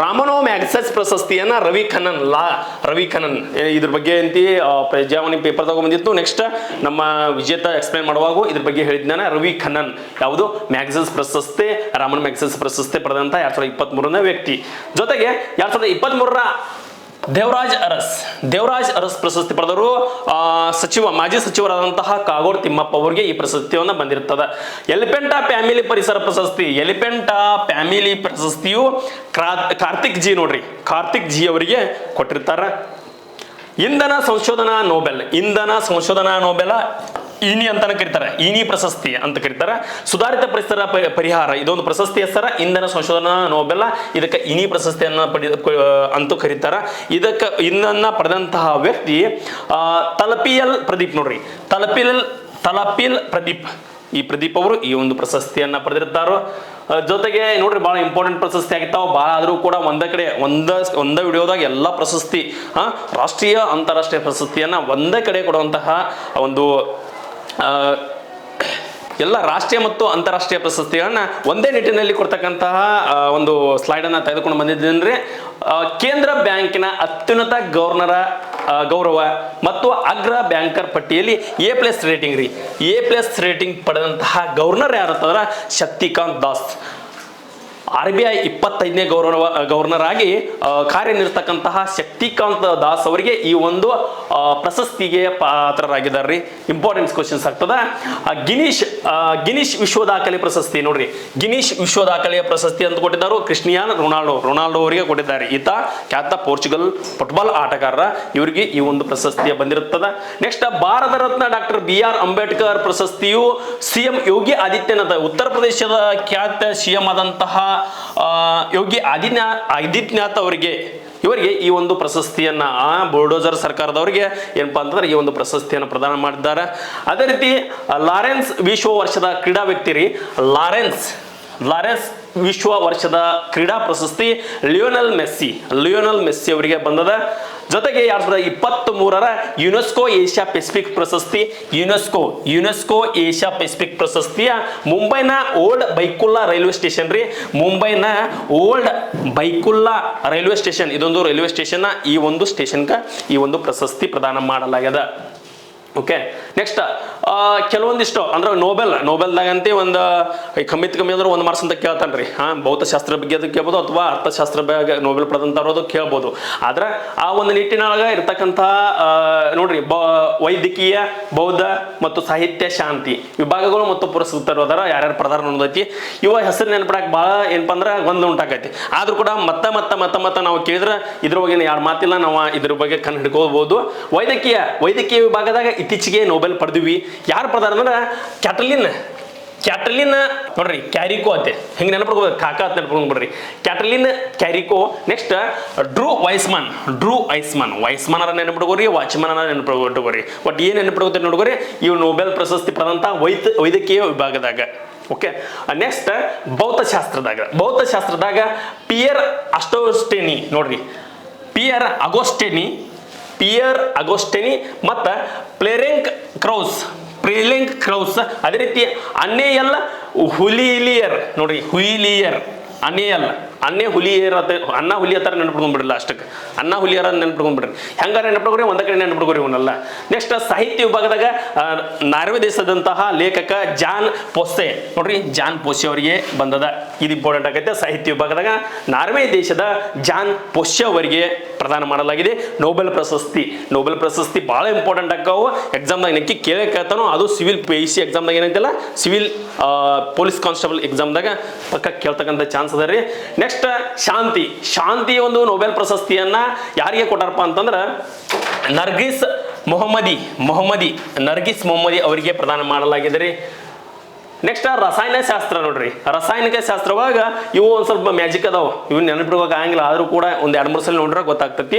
ರಾಮನೋ ಮ್ಯಾಗ್ಸೆಸ್ ಪ್ರಶಸ್ತಿಯನ್ನ ರವಿ ಖನನ್ ಲಾ ರವಿ ಖನನ್ ಇದ್ರ ಬಗ್ಗೆ ಅಂತಿ ಪ್ರಜಾವಾಣಿ ಪೇಪರ್ ಬಂದಿತ್ತು ನೆಕ್ಸ್ಟ್ ನಮ್ಮ ವಿಜೇತ ಎಕ್ಸ್ಪ್ಲೈನ್ ಮಾಡುವಾಗ ಇದ್ರ ಬಗ್ಗೆ ಹೇಳಿದ್ನ ರವಿ ಖನನ್ ಯಾವುದು? ಮ್ಯಾಗ್ಸೆಸ್ ಪ್ರಶಸ್ತಿ, ರಾಮನ್ ಮ್ಯಾಗ್ಸೆಸ್ ಪ್ರಶಸ್ತಿ ಪಡೆದಂತ ಎರಡ್ ಸಾವಿರದ ಇಪ್ಪತ್ತ್ ಮೂರನೇ ವ್ಯಕ್ತಿ. ಜೊತೆಗೆ ಎರಡ್ ಸಾವಿರದ ಇಪ್ಪತ್ತ್ ಮೂರರ ದೇವರಾಜ್ ಅರಸ್. ದೇವರಾಜ್ ಅರಸ್ ಪ್ರಶಸ್ತಿ ಪಡೆದರು. ಸಚಿವ, ಮಾಜಿ ಸಚಿವರಾದಂತಹ ಕಾಗೋಡು ತಿಮ್ಮಪ್ಪ ಅವರಿಗೆ ಈ ಪ್ರಶಸ್ತಿಯನ್ನ ಬಂದಿರುತ್ತದೆ. ಎಲಿಫೆಂಟಾ ಫ್ಯಾಮಿಲಿ ಪರಿಸರ ಪ್ರಶಸ್ತಿ. ಎಲಿಫೆಂಟಾ ಫ್ಯಾಮಿಲಿ ಪ್ರಶಸ್ತಿಯು ಕ್ರಾ- ಕಾರ್ತಿಕ್ ಜಿ ನೋಡ್ರಿ. ಕಾರ್ತಿಕ್ ಜಿ ಅವರಿಗೆ ಕೊಟ್ಟಿರ್ತಾರೆ. ಇಂಧನ ಸಂಶೋಧನಾ ನೋಬೆಲ್. ಇಂಧನ ಸಂಶೋಧನಾ ನೋಬೆಲ ಇನಿ ಅಂತಾನೆ ಕರೀತಾರೆ. ಇನಿ ಪ್ರಶಸ್ತಿ ಅಂತ ಕರೀತಾರೆ. ಸುಧಾರಿತ ಪರಿಸರ ಪರಿಹಾರ, ಇದೊಂದು ಪ್ರಶಸ್ತಿ ಹೆಸರ ಇಂಧನ ಸಂಶೋಧನಾ ನೋಬೆಲ್. ಇದಕ್ಕೆ ಇನಿ ಪ್ರಶಸ್ತಿಯನ್ನ ಪಡೆದ ಅಂತೂ ಕರೀತಾರ. ಇದಕ್ಕೆ ಇಂಧನ ಪಡೆದಂತಹ ವ್ಯಕ್ತಿ ತಲಪಿಯಲ್ ಪ್ರದೀಪ್ ನೋಡ್ರಿ. ತಲಪಿಲ್ ತಲಪಿಲ್ ಪ್ರದೀಪ್. ಈ ಪ್ರದೀಪ್ ಅವರು ಈ ಒಂದು ಪ್ರಶಸ್ತಿಯನ್ನ ಪಡೆದಿರ್ತಾರೋ. ಜೊತೆಗೆ ನೋಡ್ರಿ ಬಹಳ ಇಂಪಾರ್ಟೆಂಟ್ ಪ್ರಶಸ್ತಿ ಆಗಿರ್ತಾವ. ಬಹಳ ಆದರೂ ಕೂಡ ಒಂದ ಕಡೆ, ಒಂದ ಒಂದ ವಿಡಿಯೋದಾಗ ಎಲ್ಲ ಪ್ರಶಸ್ತಿ ರಾಷ್ಟ್ರೀಯ ಅಂತಾರಾಷ್ಟ್ರೀಯ ಪ್ರಶಸ್ತಿಯನ್ನ ಒಂದೇ ಕಡೆ ಕೊಡುವಂತಹ ಒಂದು ಎಲ್ಲ ರಾಷ್ಟ್ರೀಯ ಮತ್ತು ಅಂತಾರಾಷ್ಟ್ರೀಯ ಪ್ರಶಸ್ತಿಗಳನ್ನ ಒಂದೇ ನಿಟ್ಟಿನಲ್ಲಿ ಕೊಡ್ತಕ್ಕಂತಹ ಒಂದು ಸ್ಲೈಡ್ ಅನ್ನ ತೆಗೆದುಕೊಂಡು ಬಂದಿದ್ದೇನೆ ಕೇಂದ್ರ ಬ್ಯಾಂಕಿನ ಅತ್ಯುನ್ನತ ಗವರ್ನರ ಗೌರವ ಮತ್ತು ಅಗ್ರ ಬ್ಯಾಂಕರ್ ಪಟ್ಟಿಯಲ್ಲಿ ಎ ಪ್ಲಸ್ ರೇಟಿಂಗ್ ರೀ ಎ ಪ್ಲಸ್ ರೇಟಿಂಗ್ ಪಡೆದಂತಹ governor ಯಾರಂತಂದ್ರೆ Shaktikanta Das. R B I ಇಪ್ಪತ್ತೈದನೇ ಗೌರವ ಗವರ್ನರ್ ಆಗಿ ಕಾರ್ಯನಿರತಕ್ಕಂತಹ ಶಕ್ತಿಕಾಂತ್ ದಾಸ್ ಅವರಿಗೆ ಈ ಒಂದು ಪ್ರಶಸ್ತಿಗೆ ಪಾತ್ರರಾಗಿದ್ದಾರೆ. ರೀ ಇಂಪಾರ್ಟೆನ್ಸ್ ಕ್ವಶನ್ಸ್ ಆಗ್ತದ ಗಿನೀಶ್ ಗಿನೀಶ್ ವಿಶ್ವ ದಾಖಲೆ ಪ್ರಶಸ್ತಿ ನೋಡ್ರಿ. ಗಿನೀಶ್ ವಿಶ್ವ ದಾಖಲೆಯ ಪ್ರಶಸ್ತಿ ಅಂತ ಕೊಟ್ಟಿದ್ದಾರೆ ಕ್ರಿಸ್ಟಿಯಾನ್ ರೊನಾಲ್ಡೋ. ರೊನಾಲ್ಡೋ ಅವರಿಗೆ ಕೊಟ್ಟಿದ್ದಾರೆ. ಈತ ಖ್ಯಾತ ಪೋರ್ಚುಗಲ್ ಫುಟ್ಬಾಲ್ ಆಟಗಾರ. ಇವರಿಗೆ ಈ ಒಂದು ಪ್ರಶಸ್ತಿಯ ಬಂದಿರುತ್ತದೆ. Next Bharat Ratna doctor B R Ambedkar ಪ್ರಶಸ್ತಿಯು CM Yogi Adityanath, ಉತ್ತರ ಪ್ರದೇಶದ ಖ್ಯಾತ ಸಿಎಂ ಆದಂತಹ ಯೋಗಿ ಆದಿತ್ಯನಾಥ್ ಆದಿತ್ಯನಾಥ್ ಅವರಿಗೆ ಇವರಿಗೆ ಈ ಒಂದು ಪ್ರಶಸ್ತಿಯನ್ನ, ಆ ಸರ್ಕಾರದವರಿಗೆ ಏನಪ್ಪಾ ಅಂತಂದ್ರೆ ಈ ಒಂದು ಪ್ರಶಸ್ತಿಯನ್ನು ಪ್ರದಾನ ಮಾಡಿದ್ದಾರೆ. ಅದೇ ರೀತಿ, ಲಾರೆನ್ಸ್ ವಿಶ್ವ ವರ್ಷದ ಕ್ರೀಡಾ ವ್ಯಕ್ತಿ ರೀ, ಲಾರೆನ್ಸ್ ಲಾರೆನ್ಸ್ ವಿಶ್ವ ವರ್ಷದ ಕ್ರೀಡಾ ಪ್ರಶಸ್ತಿ ಲಿಯೋನಲ್ ಮೆಸ್ಸಿ ಲಿಯೋನಲ್ ಮೆಸ್ಸಿ ಅವರಿಗೆ ಬಂದದ. ಜೊತೆಗೆ ಎರಡ್ ಸಾವಿರದ ಇಪ್ಪತ್ತ್ ಮೂರರ ಯುನೆಸ್ಕೋ ಏಷ್ಯಾ ಪೆಸಿಫಿಕ್ ಪ್ರಶಸ್ತಿ, ಯುನೆಸ್ಕೋ ಯುನೆಸ್ಕೋ ಏಷ್ಯಾ ಪೆಸಿಫಿಕ್ ಪ್ರಶಸ್ತಿಯ ಮುಂಬೈನ ಓಲ್ಡ್ ಬೈಕುಲ್ಲಾ ರೈಲ್ವೆ ಸ್ಟೇಷನ್ ರೀ. ಮುಂಬೈನ ಓಲ್ಡ್ ಬೈಕುಲ್ಲಾ ರೈಲ್ವೆ ಸ್ಟೇಷನ್, ಇದೊಂದು ರೈಲ್ವೆ ಸ್ಟೇಷನ್ ಈ ಒಂದು ಸ್ಟೇಷನ್ಗೆ ಈ ಒಂದು ಪ್ರಶಸ್ತಿ ಪ್ರದಾನ ಮಾಡಲಾಗ್ಯದ. ಓಕೆ? ನೆಕ್ಸ್ಟ್ ಕೆಲವೊಂದಿಷ್ಟು ಅಂದ್ರೆ ನೋಬೆಲ್ ನೋಬೆಲ್ದಾಗಂತೆ ಒಂದು ಕಮ್ಮಿತ್ ಕಮ್ಮಿ ಅಂದ್ರೆ ಒಂದು ಮಾರ್ಕ್ಸ್ ಅಂತ ಕೇಳ್ತಾನೆ ರೀ ಹಾಂ ಭೌತಶಾಸ್ತ್ರ ಬಗ್ಗೆ ಅದು ಕೇಳ್ಬೋದು ಅಥವಾ ಅರ್ಥಶಾಸ್ತ್ರ ಬಗ್ಗೆ ನೋಬೆಲ್ ಪಡೆದಂತ ಇರೋದು ಕೇಳ್ಬೋದು. ಆದ್ರೆ ಆ ಒಂದು ನಿಟ್ಟಿನೊಳಗ ಇರ್ತಕ್ಕಂಥ ಆ, ನೋಡ್ರಿ ಬ ವೈದ್ಯಕೀಯ ಬೌದ್ಧ ಮತ್ತು ಸಾಹಿತ್ಯ ಶಾಂತಿ ವಿಭಾಗಗಳು ಮತ್ತು ಪುರಸ್ಕೃತರು ಅದರ ಯಾರ್ಯಾರು ಪ್ರಧಾನ ಅನ್ನೋದೈತಿ ಇವ ಹೆಸರು ನೆನಪಿಡಕ್ಕೆ ಭಾಳ ಏನಪ್ಪ ಅಂದ್ರೆ ಒಂದು ಉಂಟಾಕೈತಿ. ಆದ್ರೂ ಕೂಡ ಮತ್ತ ಮತ್ತ ಮತ್ತ ಮತ್ತ ನಾವು ಕೇಳಿದ್ರೆ ಇದ್ರ ಬಗ್ಗೆ ಯಾರು ಮಾತಿಲ್ಲ ನಾವು ಇದ್ರ ಬಗ್ಗೆ ಕಣ್ಣು ಹಿಡ್ಕೋಬಹುದು ವೈದ್ಯಕೀಯ ವೈದ್ಯಕೀಯ ವಿಭಾಗದಾಗ ಇತ್ತೀಚೆಗೆ ನೋಬೆಲ್ ಪಡೆದಿವಿ. ಯಾರು ಪಡೆದಾರ ಅಂದ್ರೆ ಕ್ಯಾಟಲಿನ್. ಕ್ಯಾಟಲಿನ್ ನೋಡ್ರಿ, ಕ್ಯಾರಿಕೋ ಅಂತೆ. ಹಿಂಗೆ ನೆನಪಡ್ಕೋ ಕಾಕಾ ಅಂತ ನೆನಪಡ್ಕೊಂಡು ಬಿಡ್ರಿ. Katalin, Kariko, next Drew Weissman. Drew Weissman. Weissman ಅರ ನೆನಪಿಡ್ಕೋರಿ ವಾಚ್ಮನ್ ಅರ ನೆನಪಿಟ್ಕೋರಿ ಬಟ್ ಏನು ನೆನಪಿಡ್ಕೋತಾರೆ ನೋಡ್ಕೋರಿ? ಇವು ನೊಬೆಲ್ ಪ್ರಶಸ್ತಿ ಪಡೆದಂಥ ವೈದ್ ವೈದ್ಯಕೀಯ ವಿಭಾಗದಾಗ. ಓಕೆ ನೆಕ್ಸ್ಟ್ ಭೌತಶಾಸ್ತ್ರದಾಗ. ಭೌತಶಾಸ್ತ್ರದಾಗ ಪಿಯರ್ ಅಸ್ಟೋಸ್ಟೆನಿ ನೋಡ್ರಿ. ಪಿಯರ್ ಅಗೋಸ್ಟೆನಿ ಪಿಯರ್ ಅಗೋಸ್ಟೆನಿ ಮತ್ತು ಪ್ಲೇರೆಂಕ್ ಕ್ರೌಸ್ ಪ್ರೇಲೆಂಕ್ ಕ್ರೌಸ್. ಅದೇ ರೀತಿ ಅನ್ನೇಯಲ್ ಹುಲಿಲಿಯರ್. ನೋಡ್ರಿ ಹುಯಿಲಿಯರ್ ಅನ್ನೇಯಲ್ ಅನ್ನೇ ಹುಲಿಯರ ಅನ್ನ ಹುಲಿ ಹತ್ತಾರ ನೆನ್ಪಿಡ್ಕೊಂಡ್ಬಿಡಲ್ಲ ಅಷ್ಟಕ್ಕೆ. ಅನ್ನ ಹುಲಿಯರ ನೆನಪಿಡ್ಕೊಂಡ್ಬಿಡ್ರಿ ಹೆಂಗಾರ ನೆನಪಿಡ್ಕೊರಿ ಒಂದ ಕಡೆ ನೆನ್ಪಿಡ್ಕೊರಿ ಇವನ್ನೆಲ್ಲ ನೆಕ್ಸ್ಟ್ ಸಾಹಿತ್ಯ ವಿಭಾಗದಾಗ ನಾರ್ವೆ ದೇಶದಂತಹ ಲೇಖಕ ಜಾನ್ ಪೊಸ್ಸೆ. ನೋಡ್ರಿ, ಜಾನ್ ಪೊಸ್ಸೆ ಅವರಿಗೆ ಬಂದದ. ಇದು ಇಂಪಾರ್ಟೆಂಟ್ ಆಗೈತೆ. ಸಾಹಿತ್ಯ ವಿಭಾಗದಾಗ ನಾರ್ವೆ ದೇಶದ ಜಾನ್ ಪೊಸ್ಸೆ ಅವರಿಗೆ ಪ್ರದಾನ ಮಾಡಲಾಗಿದೆ. ನೋಬೆಲ್ ಪ್ರಶಸ್ತಿ. ನೋಬೆಲ್ ಪ್ರಶಸ್ತಿ ಬಹಳ ಇಂಪಾರ್ಟೆಂಟ್ ಆಕಾವು ಎಕ್ಸಾಮ್ದಾಗ ನೆಕ್ಕಿ ಕೇಳೇ ಕೇಳ್ತಾನೋ, ಅದು ಸಿವಿಲ್ ಪಿ ಸಿ ಎಕ್ಸಾಮ್ದಾಗ ಏನೈತಲ್ಲ? ಸಿವಿಲ್ ಪೊಲೀಸ್ ಕಾನ್ಸ್ಟೇಬಲ್ ಎಕ್ಸಾಮ್ದಾಗ ಪಕ್ಕ ಕೇಳ್ತಕ್ಕಂಥ ಚಾನ್ಸ್ ಅದ ರೀ. ನೆಕ್ಸ್ಟ್ ಶಾಂತಿ? ಶಾಂತಿ ಒಂದು ನೊಬೆಲ್ ಪ್ರಶಸ್ತಿಯನ್ನ ಯಾರಿಗೆ ಕೊಟ್ಟಾರಪ್ಪ ಅಂತಂದ್ರೆ ನರ್ಗಿಸ್ ಮೊಹಮ್ಮದಿ ಮೊಹಮ್ಮದಿ, ನರ್ಗಿಸ್ ಮೊಹಮ್ಮದಿ ಅವರಿಗೆ ಪ್ರದಾನ ಮಾಡಲಾಗಿದೆ ರೀ. ನೆಕ್ಸ್ಟ್ ರಸಾಯನ ಶಾಸ್ತ್ರ ನೋಡ್ರಿ. ರಾಸಾಯನಿಕ ಶಾಸ್ತ್ರವಾಗ ಇವು ಒಂದು ಸ್ವಲ್ಪ ಮ್ಯಾಜಿಕ್ ಅದಾವ. ಇವು ನೆನಪಿಡ್ಬೇಕು ಆಗಂಗಿಲ್ಲ. ಆದ್ರೂ ಕೂಡ ಒಂದು ಎರಡು, ಮೂರು ಸಲ ನೋಡ್ರೆ ಗೊತ್ತಾಗ್ತತಿ.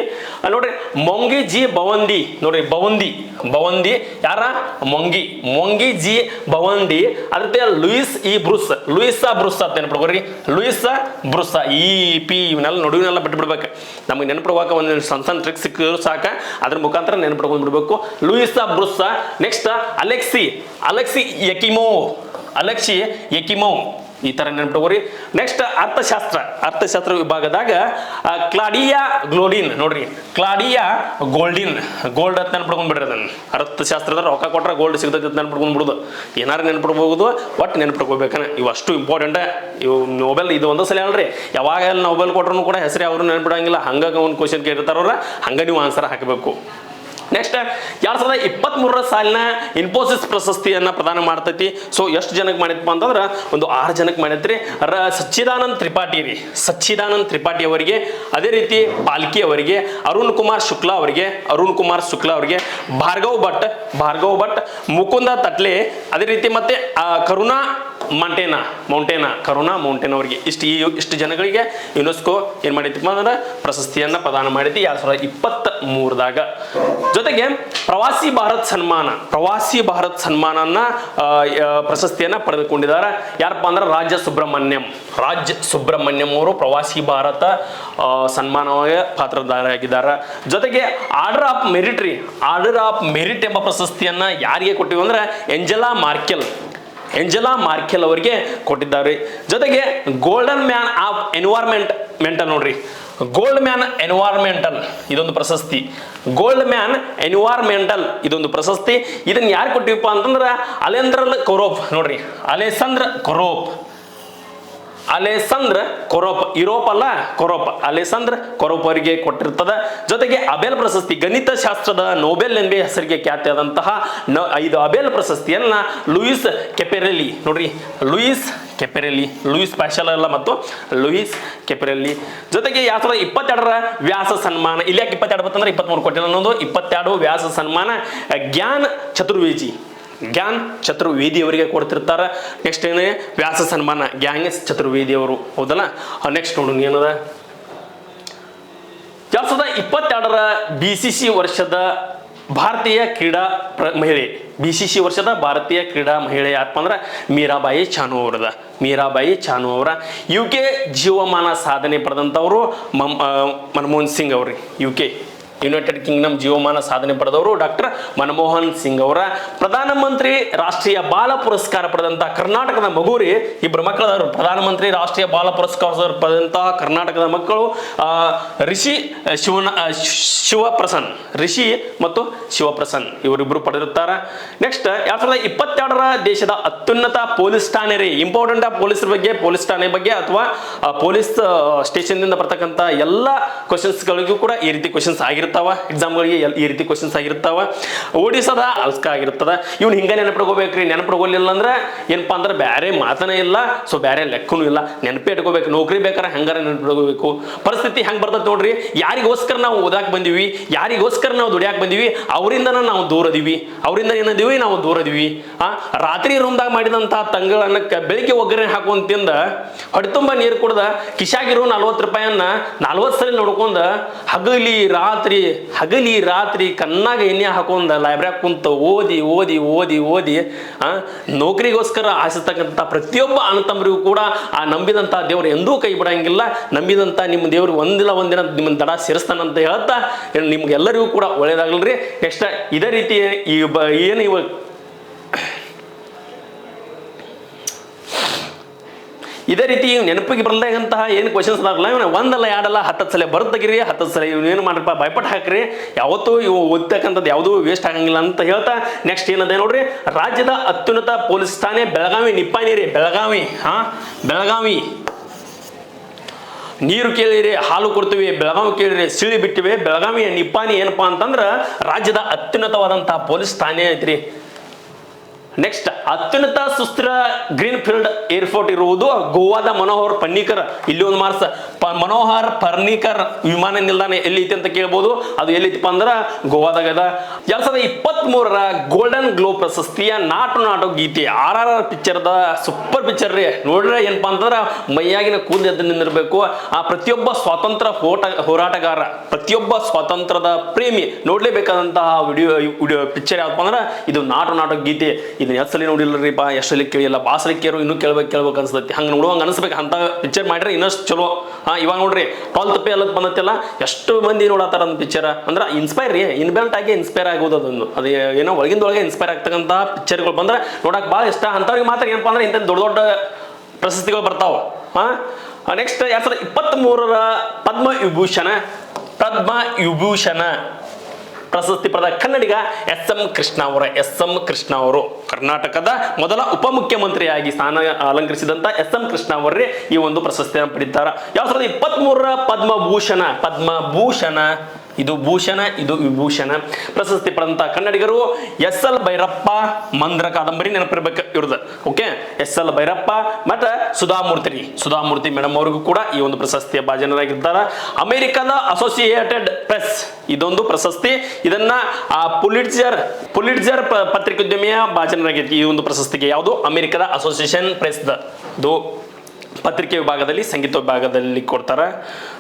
ನೋಡ್ರಿ, ಮೊಂಗಿ, ಜಿ ಬವಂದಿ ನೋಡ್ರಿ ಬವಂದಿ ಬವಂದಿ ಯಾರ? ಮೊಂಗಿ. ಮೊಂಗಿ, ಜಿ ಬವಂದಿ ಅದ್ರ Louis E Brus. Louisa Brus ಅಂತ ನೆನಪಿಡ್ಕೋರಿ ಲೂಯಿಸಾ ಬ್ರುಸ್. ಇ, ಪಿ, ಇವನ್ನೆಲ್ಲ ನಡುವಿನೆಲ್ಲ ಬಿಟ್ಬಿಡ್ಬೇಕು. ನಮಗೆ ನೆನಪಿಡ್ಬೇಕು ಒಂದು ಸಣ್ಣ ಸಣ್ಣ ಟ್ರಿಕ್ ಸಿಕ್ಕಿದ್ರು ಸಾಕ. ಅದ್ರ ಮುಖಾಂತರ ನೆನಪಿಡ್ಕೊಂಡು ಬಿಡ್ಬೇಕು Louisa Brus. Next Alexei. Alexei Ekimov Alexei Ekimov, ಈ ತರ ನೆನ್ಪಿಟ್ಕೋರಿ ನೆಕ್ಸ್ಟ್ ಅರ್ಥಶಾಸ್ತ್ರ. ಅರ್ಥಶಾಸ್ತ್ರ ವಿಭಾಗದಾಗ ಕ್ಲಾಡಿಯಾ ಗ್ಲೋಡಿನ್ ನೋಡ್ರಿ. ಕ್ಲಾಡಿಯಾ ಗೋಲ್ಡಿನ್. ಗೋಲ್ಡ್ ಅಂತ ನೆನ್ಪಿಡ್ಕೊಂಡ್ ಬಿಡ್ರಿ ಅದನ್ನ. ಅರ್ಥಶಾಸ್ತ್ರದ ರೊಕ್ಕ ಕೊಟ್ರೆ ಗೋಲ್ಡ್ ಸಿಗ್ತೈತಿ ಅಂತ ನೆನ್ಪಿಡ್ಕೊಂಡ್ ಬಿಡುದು. ಏನಾರು ನೆನ್ಪಿಡ್ಬೋದು ಒಟ್ಟು ನೆನ್ಪಿಡ್ಕೋಬೇಕನ ಇವು ಅಷ್ಟು ಇಂಪಾರ್ಟೆಂಟ್ ಇವು ನೋಬೆಲ್ ಇದು ಒಂದೇ ಸಲ ಅಲ್ರಿ ಯಾವಾಗ ನೋಬೆಲ್ ಕೊಟ್ರು ಕೂಡ ಹೆಸರು ಅವರು ನೆನ್ಪಿಡಂಗಿಲ್ಲ. ಹಂಗಾಗಿ ಒಂದು ಕ್ವಶನ್ ಕೇಳಿರ್ತಾರ ಹಂಗ ನೀವು ಆನ್ಸರ್ ಹಾಕಬೇಕು. ನೆಕ್ಸ್ಟ್ ಎರಡ್ ಸಾವಿರದ ಇಪ್ಪತ್ತ್ ಮೂರರ ಸಾಲಿನ ಇನ್ಫೋಸಿಸ್ ಪ್ರಶಸ್ತಿಯನ್ನ ಪ್ರದಾನ ಮಾಡ್ತೈತಿ. ಸೊ ಎಷ್ಟು ಜನಕ್ಕೆ ಮಾಡಿದಪ್ಪ ಅಂತಂದ್ರೆ, ಒಂದು ಆರು ಜನಕ್ಕೆ ಮಾಡೈತ್ರಿ ರ, ಸಚ್ಚಿದಾನಂದ್ ತ್ರಿಪಾಠಿ ರೀ. ಸಚ್ಚಿದಾನಂದ್ ತ್ರಿಪಾಠಿ ಅವರಿಗೆ, ಅದೇ ರೀತಿ ಪಾಲ್ಕಿ ಅವರಿಗೆ, ಅರುಣ್ ಕುಮಾರ್ ಶುಕ್ಲಾ ಅವರಿಗೆ, ಅರುಣ್ ಕುಮಾರ್ ಶುಕ್ಲಾ ಅವರಿಗೆ, ಭಾರ್ಗವ್ ಭಟ್ ಭಾರ್ಗವ್ ಭಟ್, ಮುಕುಂದ ತಟ್ಲೆ, ಅದೇ ರೀತಿ ಮತ್ತೆ ಕರುಣಾ ಮಂಟೇನಾ ಮೌಂಟೇನಾ ಕರೋನಾ ಮೌಂಟೇನ್ ಅವರಿಗೆ. ಇಷ್ಟು ಈ ಇಷ್ಟು ಜನಗಳಿಗೆ ಯುನೆಸ್ಕೋ ಏನು ಮಾಡೈತಿಪ್ಪ ಅಂದ್ರೆ ಪ್ರಶಸ್ತಿಯನ್ನ ಪ್ರದಾನ ಮಾಡೈತಿ ಎರಡು ಸಾವಿರದ ಇಪ್ಪತ್ತ ಮೂರದಾಗ ಜೊತೆಗೆ ಪ್ರವಾಸಿ ಭಾರತ್ ಸನ್ಮಾನ, ಪ್ರವಾಸಿ ಭಾರತ್ ಸನ್ಮಾನನ ಪ್ರಶಸ್ತಿಯನ್ನ ಪಡೆದುಕೊಂಡಿದ್ದಾರೆ. ಯಾರಪ್ಪ ಅಂದ್ರೆ ರಾಜ್ಯ ಸುಬ್ರಹ್ಮಣ್ಯಂ. ರಾಜ್ ಸುಬ್ರಹ್ಮಣ್ಯಂ ಅವರು ಪ್ರವಾಸಿ ಭಾರತ ಸನ್ಮಾನವಾಗಿ ಪಾತ್ರಧಾರಿಯಾಗಿದ್ದಾರೆ. ಜೊತೆಗೆ ಆರ್ಡರ್ ಆಫ್ ಮೆರಿಟ್ರಿ ಆರ್ಡರ್ ಆಫ್ ಮೆರಿಟ್ ಎಂಬ ಪ್ರಶಸ್ತಿಯನ್ನ ಯಾರಿಗೆ ಕೊಟ್ಟಿವಿ ಅಂದ್ರೆ ಎಂಜಲಾ ಮಾರ್ಕೆಲ್ ಎಂಜಲಾ ಮಾರ್ಕೆಲ್ ಅವರಿಗೆ ಕೊಟ್ಟಿದ್ದಾರೆ. ಜೊತೆಗೆ golden man of environment mental ನೋಡ್ರಿ. ಗೋಲ್ಡ್ ಮ್ಯಾನ್ ಎನ್ವೈರ್ಮೆಂಟಲ್ ಇದೊಂದು ಪ್ರಶಸ್ತಿ. ಗೋಲ್ಡ್ ಮ್ಯಾನ್ ಎನ್ವೈರ್ಮೆಂಟಲ್ ಇದೊಂದು ಪ್ರಶಸ್ತಿ. ಇದನ್ನ ಯಾರು ಕೊಟ್ಟಿವಪ್ಪ ಅಂತಂದ್ರೆ ಅಲೆಂದ್ರಲ್ ಕೊರೋಪ್ ನೋಡ್ರಿ. ಅಲೆಸಂದ್ರ ಕೊರೋಪ್ ಅಲೆಸಂದ್ರ ಕೊರೋಪ್ ಯುರೋಪ್ ಅಲ್ಲ ಕೊರೋಪ್, ಅಲೆಸಂದ್ರ ಕೊರೋಪ್ ಅವರಿಗೆ ಕೊಟ್ಟಿರ್ತದ. ಜೊತೆಗೆ ಅಬೆಲ್ ಪ್ರಶಸ್ತಿ ಗಣಿತ ಶಾಸ್ತ್ರದ ನೋಬೆಲ್ ಎಂಬ ಹೆಸರಿಗೆ ಖ್ಯಾತಿಯಾದಂತಹ ನ- ಐದು ಅಬೆಲ್ ಪ್ರಶಸ್ತಿಯನ್ನ ಲೂಯಿಸ್ ಕೆಪೆರೆಲಿ ನೋಡ್ರಿ, ಲೂಯಿಸ್ ಕೆಪೆರೆಲಿ ಲೂಯಿಸ್ ಪ್ಯಾಶಲ್ ಅಲ್ಲ ಮತ್ತು ಲೂಯಿಸ್ ಕೆಪೆರೆಲಿ ಜೊತೆಗೆ ಯಾವ ಸಾವಿರದ ಇಪ್ಪತ್ತೆರಡರ ವ್ಯಾಸ ಸನ್ಮಾನ ಇಲ್ಲಿ ಯಾಕೆ ಇಪ್ಪತ್ತೆರಡು ಬರ್ತಂದ್ರೆ ಇಪ್ಪತ್ಮೂರು ಕೊಟ್ಟಿಲ್ಲ ಅನ್ನೋದು ಇಪ್ಪತ್ತೆರಡು ವ್ಯಾಸ ಸನ್ಮಾನ ಜ್ಞಾನ ಚತುರ್ವೇದಿ. ಜ್ಞಾನ್ ಚತುರ್ವೇದಿ ಕೊಡ್ತಿರ್ತಾರೆ. ನೆಕ್ಸ್ಟ್ ಏನೇ ವ್ಯಾಸ ಸನ್ಮಾನ ಗ್ಯಾಂಗ್ ಎಸ್ ಚತುರ್ವೇದಿಯವರು. ಹೌದಲ್ಲ? ನೆಕ್ಸ್ಟ್ ನೋಡೋಣ ಏನದ? ಎರಡ್ ಸಾವಿರದ ಇಪ್ಪತ್ತೆರಡರ ಬಿ ಸಿ ಸಿ ವರ್ಷದ ಭಾರತೀಯ ಕ್ರೀಡಾ ಪ್ರ, ಮಹಿಳೆ. ಬಿ ಸಿ ಸಿ ವರ್ಷದ ಭಾರತೀಯ ಕ್ರೀಡಾ ಮಹಿಳೆ ಯಾರಪ್ಪ ಅಂದ್ರೆ? ಮೀರಾಬಾಯಿ ಚಾನು ಅವರದ. ಮೀರಾಬಾಯಿ ಚಾನು ಅವರ. ಯು ಕೆ ಜೀವಮಾನ ಸಾಧನೆ ಪಡೆದಂಥವರು ಮಮ್ ಮನಮೋಹನ್ ಸಿಂಗ್ ಅವ್ರಿ. ಯು ಕೆ ಯುನೈಟೆಡ್ ಕಿಂಗ್ಡಮ್ ಜೀವಮಾನ ಸಾಧನೆ ಪಡೆದವರು ಡಾಕ್ಟರ್ ಮನಮೋಹನ್ ಸಿಂಗ್ ಅವರ. ಪ್ರಧಾನಮಂತ್ರಿ ರಾಷ್ಟ್ರೀಯ ಬಾಲ ಪುರಸ್ಕಾರ ಪಡೆದಂತಹ ಕರ್ನಾಟಕದ ಮಗುರಿ ಇಬ್ಬರು ಮಕ್ಕಳದವರು ಪ್ರಧಾನಮಂತ್ರಿ ರಾಷ್ಟ್ರೀಯ ಬಾಲ ಪುರಸ್ಕಾರ ಪಡೆದಂತಹ ಕರ್ನಾಟಕದ ಮಕ್ಕಳು ಋಷಿ ಶಿವನ ಶಿವಪ್ರಸನ್ ಋಷಿ ಮತ್ತು ಶಿವಪ್ರಸನ್ ಇವರಿಬ್ಬರು ಪಡೆದಿರುತ್ತಾರೆ. ನೆಕ್ಸ್ಟ್ ಎರಡ್ ಸಾವಿರದ ಇಪ್ಪತ್ತೆರಡರ ದೇಶದ ಅತ್ಯುನ್ನತ ಪೊಲೀಸ್ ಠಾಣೆ ರೀ. ಇಂಪಾರ್ಟೆಂಟ್ ಪೊಲೀಸರ ಬಗ್ಗೆ, ಪೊಲೀಸ್ ಠಾಣೆ ಬಗ್ಗೆ ಅಥವಾ ಪೊಲೀಸ್ ಸ್ಟೇಷನ್ ದಿಂದ ಬರ್ತಕ್ಕಂಥ ಎಲ್ಲ ಕ್ವಶನ್ಸ್ಗಳಿಗೂ ಕೂಡ ಈ ರೀತಿ ಕ್ವಶನ್ಸ್ ಆಗಿರ್ತಾವ ಎಕ್ಸಾಮ್ಗಳಿಗೆ ಈ ರೀತಿ ಕ್ವಶನ್ಸ್ ಆಗಿರ್ತಾವ, ಓಡಿಸದ ಅಲ್ಸ್ಕ ಆಗಿರ್ತದ. ಇವ್ನು ಹಿಂಗ ನೆನಪಿಡ್ಕೋಬೇಕ್ರಿ, ನೆನಪಿಡ್ಕೊಲಿಲ್ಲ ಅಂದ್ರೆ ಏನಪ್ಪಾ ಅಂದ್ರೆ ಬೇರೆ ಮಾತನೇ ಇಲ್ಲ ಸೊ ಬೇರೆ ಲೆಕ್ಕನೂ ಇಲ್ಲ. ನೆನಪೇ ಇಟ್ಕೋಬೇಕು, ನೌಕರಿ ಬೇಕಾರೆ ಹಂಗಾರ ನೆನಪಿಡ್ಕೋಬೇಕು. ಪರಿಸ್ಥಿತಿ ಹೆಂಗೆ ಬರ್ತದೆ ನೋಡ್ರಿ, ಯಾರಿಗೋಸ್ಕರ ನಾವು ಓದಾಕ್ ಬಂದೀವಿ, ಯಾರಿಗೋಸ್ಕರ ನಾವು ದುಡಿಯಾಕ್ ಬಂದೀವಿ, ಅವರಿಂದನ ನಾವು ದೂರದಿವಿ ಅವರಿಂದ ಏನದಿವಿ, ನಾವು ದೂರದಿವಿ ಆ, ರಾತ್ರಿ ರೂಮ್ದಾಗ ಮಾಡಿದಂತಹ ತಂಗಳನ್ನ ಬೆಳಿಗ್ಗೆ ಒಗ್ಗರಣೆ ಹಾಕೊಂಡ್ ತಿಂದ ತುಂಬಾ ನೀರು ಕುಡ್ದ, ಕಿಶಾಗಿರೋ ನಲ್ವತ್ತು ರೂಪಾಯಿಯನ್ನ ನಲ್ವತ್ತು ಸಲ ನೋಡ್ಕೊಂಡ, ಹಗಲಿ ರಾತ್ರಿ ಹಗಲಿ ರಾತ್ರಿ ಕಣ್ಣಾಗ ಎಣ್ಣೆ ಹಾಕೊಂಡ ಲೈಬ್ರರಿ ಕುಂತ ಓದಿ ಓದಿ ಓದಿ ಓದಿ, ಆ, ನೌಕರಿಗೋಸ್ಕರ ಆಸಿಸ್ತಕ್ಕಂಥ ಪ್ರತಿಯೊಬ್ಬ ಅಣ್ಣತಮ್ಮರಿಗೂ ಕೂಡ ಆ ನಂಬಿದಂಥ ದೇವರು ಎಂದೂ ಕೈ ಬಿಡಂಗಿಲ್ಲ. ನಂಬಿದಂಥ ನಿಮ್ಮ ದೇವರು ಒಂದಿಲ್ಲ ಒಂದಿನ ನಿಮ್ಮ ದಡ ಸೇರಿಸ್ತಾನಂತ ಹೇಳ್ತಾ, ನಿಮ್ಗೆಲ್ಲರಿಗೂ ಕೂಡ ಒಳ್ಳೇದಾಗಲ್ರಿ ನೆಕ್ಸ್ಟ್ ಇದೇ ರೀತಿ ಈ ಬ, ಏನು ಇವ ಇದೇ ರೀತಿ ನೆನಪಿಗೆ ಬರ್ಲಾಗಂತಹ ಏನು ಕ್ವಶನ್ಸ್ ಆಗಲ್ಲ ಇವನ ಒಂದಲ್ಲ ಎರಡಲ್ಲ, ಹತ್ತತ್ತು ಸಲ ಬರ್ತಗಿರಿ ಹತ್ತು ಸಲ ಏನು ಮಾಡ್ರಪ್ಪ, ಭಯಪಟ್ಟು ಹಾಕ್ರಿ. ಯಾವತ್ತೂ ಇವು ಓದ್ತಕ್ಕಂಥದ್ದು ಯಾವುದೂ ವೇಸ್ಟ್ ಆಗಂಗಿಲ್ಲ ಅಂತ ಹೇಳ್ತಾ ನೆಕ್ಸ್ಟ್ ಏನದೆ ನೋಡ್ರಿ? ರಾಜ್ಯದ ಅತ್ಯುನ್ನತ ಪೊಲೀಸ್ ಠಾಣೆ ಬೆಳಗಾವಿ ನಿಪ್ಪಾನಿ ರೀ ಬೆಳಗಾವಿ, ಹಾ? ಬೆಳಗಾವಿ. ನೀರು ಕೇಳಿರಿ, ಹಾಲು ಕೊಡ್ತೀವಿ, ಬೆಳಗಾವಿ ಕೇಳಿರಿ, ಸಿಳಿ ಬಿಟ್ಟಿವೆ. ಬೆಳಗಾವಿಯ ನಿಪ್ಪಾಣಿ ಏನಪ್ಪಾ ಅಂತಂದ್ರೆ ರಾಜ್ಯದ ಅತ್ಯುನ್ನತವಾದಂತಹ ಪೊಲೀಸ್ ಠಾಣೆ ಐತ್ರಿ. ನೆಕ್ಸ್ಟ್ ಅತ್ಯುನ್ನತ ಸುಸ್ಥಿರ ಗ್ರೀನ್ ಫೀಲ್ಡ್ ಏರ್ಪೋರ್ಟ್ ಇರುವುದು ಗೋವಾದ ಮನೋಹರ್ ಪನ್ನಿಕರ್ ಇಲ್ಲಿ ಒಂದು ಮಾರ್ಸ್ ಮನೋಹರ್ ಪರ್ನಿಕರ್ ವಿಮಾನ ನಿಲ್ದಾಣ ಎಲ್ಲಿ ಐತಿ ಅಂತ ಕೇಳ್ಬೋದು. ಅದು ಎಲ್ಲಿತ್ತಪ್ಪ ಅಂದ್ರೆ ಗೋವಾದಾಗ ಅದ ಎರಡ್ ಸಾವಿರದ ಇಪ್ಪತ್ತ್ ಮೂರರ ಗೋಲ್ಡನ್ ಗ್ಲೋಬ್ ಪ್ರಶಸ್ತಿಯ ನಾಟು ನಾಟು ಗೀತೆ, ಆರ್ ಆರ್ ಆರ್ ಪಿಕ್ಚರ್ದ ಸೂಪರ್ ಪಿಕ್ಚರ್ ರೀ. ನೋಡ್ರೆ ಏನಪ್ಪಾ ಅಂತಂದ್ರೆ ಮೈಯಾಗಿನ ಕೂದಲು ಎದ್ದು ನಿಂದಿರ್ಬೇಕು. ಆ ಪ್ರತಿಯೊಬ್ಬ ಸ್ವಾತಂತ್ರ್ಯ ಹೋಟ, ಹೋರಾಟಗಾರ, ಪ್ರತಿಯೊಬ್ಬ ಸ್ವಾತಂತ್ರ್ಯದ ಪ್ರೇಮಿ ನೋಡ್ಲೇಬೇಕಾದಂತಹ ವಿಡಿಯೋ ವಿಡಿಯೋ ಪಿಕ್ಚರ್ ಯಾವ್ದಪ್ಪ ಅಂದ್ರೆ ಇದು ನಾಟು ನಾಟು ಗೀತೆ. ಇದನ್ನ ಎಷ್ಟು ಸಲ ನೋಡಿಲ್ಲರಿಪ್ಪ ಎಷ್ಟು ಸಲ ಕೇಳಿಲ್ಲ ಬಾಸಲಿ ಕೇಳೋ, ಇನ್ನೂ ಕೇಳ್ಬೇಕು ಕೇಳ್ಬೇಕು ಅನ್ಸುತ್ತೆ. ಹಂಗೆ ನೋಡುವಂಗೆ ಅನ್ಸ್ಬೇಕು. ಅಂತ ಪಿಕ್ಚರ್ ಮಾಡಿದ್ರೆ ಇನ್ನಷ್ಟು ಚಲೋ. ಹಾ, ಇವಾಗ ನೋಡ್ರಿ ಟ್ವೆಲ್ತ್ ಪೇ ಅಲ್ಲದ್ ಬಂದತ್ತೆಲ್ಲ ಎಷ್ಟು ಮಂದಿ ನೋಡತ್ತಾರ ಅಂತ ಪಿಕ್ಚರ್ ಅಂದ್ರೆ ಇನ್ಸ್ಪೈರ್ ರೀ ಇನ್ಬೆಲ್ಟ್ ಆಗಿ ಇನ್ಸ್ಪೈರ್ ಆಗೋದು ಅದೊಂದು. ಅದು ಏನೋ ಒಳಗಿಂದೊಳಗೆ ಇನ್ಸ್ಪೈರ್ ಆಗ್ತಕ್ಕಂಥ ಪಿಕ್ಚರ್ಗಳು ಬಂದ್ರೆ ನೋಡಕ್ ಭಾಳ ಇಷ್ಟ. ಅಂಥವ್ರಿಗೆ ಮಾತ್ರ ಏನಪ್ಪ ಅಂದ್ರೆ ಇಂಥ ದೊಡ್ಡ ದೊಡ್ಡ ಪ್ರಶಸ್ತಿಗಳು ಬರ್ತಾವ. ಹಾ ನೆಕ್ಸ್ಟ್ ಎರಡು ಸಾವಿರದ ಇಪ್ಪತ್ತ್ ಪದ್ಮ ವಿಭೂಷಣ ಪದ್ಮ ವಿಭೂಷಣ ಪ್ರಶಸ್ತಿ ಪಡೆದ ಕನ್ನಡಿಗ ಎಸ್ ಎಂ ಕೃಷ್ಣ ಅವರ ಎಸ್ ಎಂ ಕೃಷ್ಣ ಅವರು. ಕರ್ನಾಟಕದ ಮೊದಲ ಉಪಮುಖ್ಯಮಂತ್ರಿಯಾಗಿ ಸ್ಥಾನ ಅಲಂಕರಿಸಿದಂತ ಎಸ್ ಎಂ ಕೃಷ್ಣ ಅವರೇ ಈ ಒಂದು ಪ್ರಶಸ್ತಿಯನ್ನು ಪಡೆದಿದ್ದಾರೆ ಯಾವ ಸಾವಿರದ ಇಪ್ಪತ್ತ್ ಮೂರರ ಪದ್ಮಭೂಷಣ ಪದ್ಮಭೂಷಣ? ಇದು ಭೂಷಣ, ಇದು ವಿಭೂಷಣ. ಪ್ರಶಸ್ತಿ ಪಡೆದಂತ ಕನ್ನಡಿಗರು ಎಸ್ ಎಲ್ ಭೈರಪ್ಪ, ಮಂದ್ರ ಕಾದಂಬರಿ ನೆನಪಿರ್ಬೇಕು ಇವ್ರದ್ದು. ಓಕೆ ಎಸ್ ಎಲ್ ಭೈರಪ್ಪ ಮತ್ತೆ ಸುಧಾಮೂರ್ತಿ. ರೀ ಸುಧಾಮೂರ್ತಿ ಮೇಡಮ್ ಅವ್ರಿಗೂ ಕೂಡ ಈ ಒಂದು ಪ್ರಶಸ್ತಿಯ ಭಾಜನರಾಗಿರ್ತಾರೆ. ಅಮೆರಿಕದ ಅಸೋಸಿಯೇಟೆಡ್ ಪ್ರೆಸ್ ಇದೊಂದು ಪ್ರಶಸ್ತಿ. ಇದನ್ನ ಪುಲಿಟ್ಜರ್ ಪುಲಿಟ್ಜರ್ ಪತ್ರಿಕೋದ್ಯಮಿಯ ಭಾಜನರಾಗಿತ್ತು ಈ ಒಂದು ಪ್ರಶಸ್ತಿಗೆ ಯಾವುದು? ಅಮೆರಿಕದ ಅಸೋಸಿಯೇಷನ್ ಪ್ರೆಸ್ ಇದು ಪತ್ರಿಕೆ ವಿಭಾಗದಲ್ಲಿ, ಸಂಗೀತ ವಿಭಾಗದಲ್ಲಿ ಕೊಡ್ತಾರೆ.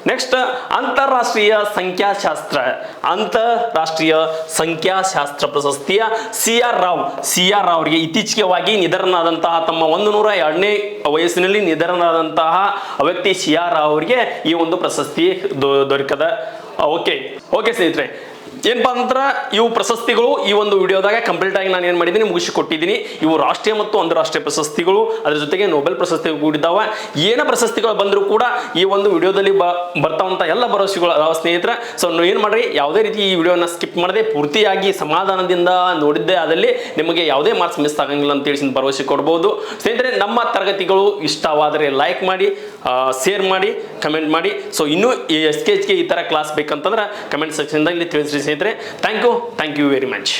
ನೆಕ್ಸ್ಟ್ ಅಂತಾರಾಷ್ಟ್ರೀಯ ಸಂಖ್ಯಾಶಾಸ್ತ್ರ. ಅಂತಾರಾಷ್ಟ್ರೀಯ ಸಂಖ್ಯಾಶಾಸ್ತ್ರ ಪ್ರಶಸ್ತಿಯ C R Rao. C R Rao ಅವರಿಗೆ ಇತ್ತೀಚೆಗೆವಾಗಿ ನಿಧನರಾದಂತಹ, ತಮ್ಮ ಒಂದು ನೂರ ಎರಡನೇ ವಯಸ್ಸಿನಲ್ಲಿ ನಿಧನರಾದಂತಹ ವ್ಯಕ್ತಿ ಸಿ ಆರ್ ರಾವ್ ಅವರಿಗೆ ಈ ಒಂದು ಪ್ರಶಸ್ತಿ ದೊರಕದ. ಓಕೆ ಓಕೆ ಸ್ನೇಹಿತರೆ ಏನಪ್ಪಾ ಅಂದ್ರೆ ಇವು ಪ್ರಶಸ್ತಿಗಳು ಈ ಒಂದು ವಿಡಿಯೋದಾಗ ಕಂಪ್ಲೀಟ್ ಆಗಿ ನಾನು ಏನು ಮಾಡಿದ್ದೀನಿ ಮುಗಿಸಿ ಕೊಟ್ಟಿದ್ದೀನಿ ಇವು ರಾಷ್ಟ್ರೀಯ ಮತ್ತು ಅಂತಾರಾಷ್ಟ್ರೀಯ ಪ್ರಶಸ್ತಿಗಳು. ಅದ್ರ ಜೊತೆಗೆ ನೊಬೆಲ್ ಪ್ರಶಸ್ತಿ ಕೂಡಿದ್ದಾವೆ. ಏನ ಪ್ರಶಸ್ತಿಗಳು ಬಂದರೂ ಕೂಡ ಈ ಒಂದು ವಿಡಿಯೋದಲ್ಲಿ ಬ ಬರ್ತಾವಂಥ ಎಲ್ಲ ಭರವಸೆಗಳು ಅದಾವ ಸ್ನೇಹಿತರೆ. ಸೊ ನೀವು ಏನು ಮಾಡ್ರಿ, ಯಾವುದೇ ರೀತಿ ಈ ವಿಡಿಯೋನ ಸ್ಕಿಪ್ ಮಾಡದೆ ಪೂರ್ತಿಯಾಗಿ ಸಮಾಧಾನದಿಂದ ನೋಡಿದ್ದೆ ಆದಲ್ಲಿ ನಿಮಗೆ ಯಾವುದೇ ಮಾರ್ಕ್ಸ್ ಮಿಸ್ ಆಗಂಗಿಲ್ಲ ಅಂತ ತಿಳಿಸಿ ಭರವಸೆ ಕೊಡ್ಬೋದು. ಸ್ನೇಹಿತರೆ, ನಮ್ಮ ತರಗತಿಗಳು ಇಷ್ಟವಾದರೆ ಲೈಕ್ ಮಾಡಿ ಶೇರ್ ಮಾಡಿ ಕಮೆಂಟ್ ಮಾಡಿ. ಸೊ ಇನ್ನೂ ಎಸ್ ಕೆ ಈ ಥರ ಕ್ಲಾಸ್ ಬೇಕಂತಂದ್ರೆ ಕಮೆಂಟ್ ಸೆಕ್ಷನ್ದಾಗ ಇಲ್ಲಿ ತಿಳಿಸ್ರಿ ಸ್ನೇಹಿತರೆ thank you thank you very much